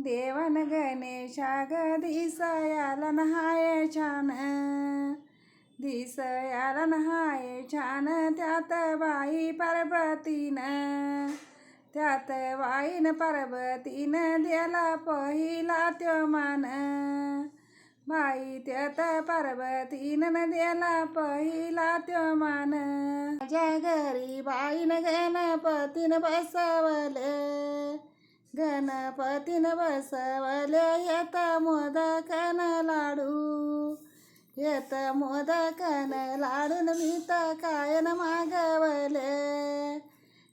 देवन गणेशा ग दिसयाला नहाय छान. दिसयाला नहाय छान त्यात बाई पार्वतीनं. त्यात बाईन पार्वतीनं दिला पहिला त्यो मान बाई त्यात पार्वतीनं दिला पहिला त्यो मान माझ्या घरी बाईन गणपतीन बसवलं. गणपतीन बसवले येत मोदकन लाडू. येत मोदकन लाडून मी कायन मागवले.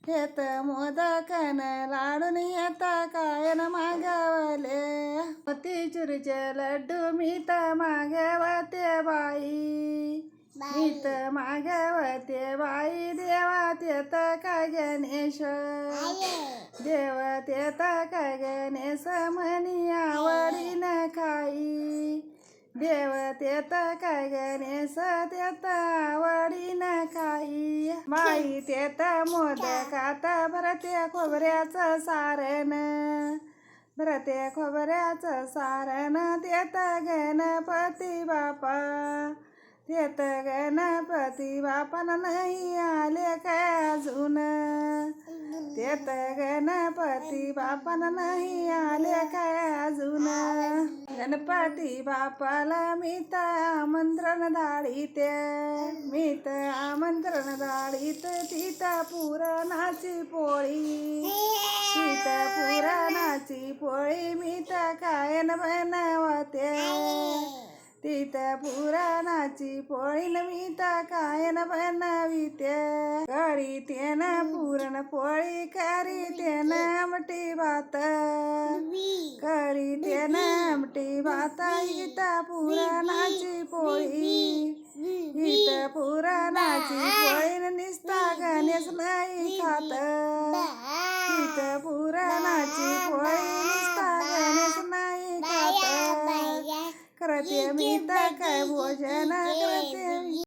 येत मोदकन लाडून येत कायन मागवले. पती लड्डू मी मागवते बाई. मी तर मागवते बाई देवा तेत काय गणेश देवतेत काय गणेश म्हणी आवडीन खाई. देवतेत काय गणेश तेत आवडीन खाई. बाई तेत मोदकात भरते खोबऱ्याचं सारण. भरते खोबऱ्याचं सारण तेत गणपती बापा येत गणपती बापन नाही आले काय अजून तेत गणपती बापन नाही आले काय अजून गणपती बापाला मी तर आमंत्रण दाळीत मी तर आमंत्रण दाळीत तिथं पुरणाची पोळी तिथं पुरणाची पोळी मी तर कायन बनवते तिथं पुराणाची पोळी नविता तर कायन बनविते. करी तेन पुरण पोळी करी तेन आमटी भात. करी तेन आमटी भात इथं पुराणाची पोळी. इथं पुराणाची पोळी निसता गणेश नाही खात. इथं पुराणाची पोळी खात करते मी तर काय भोजन करते मी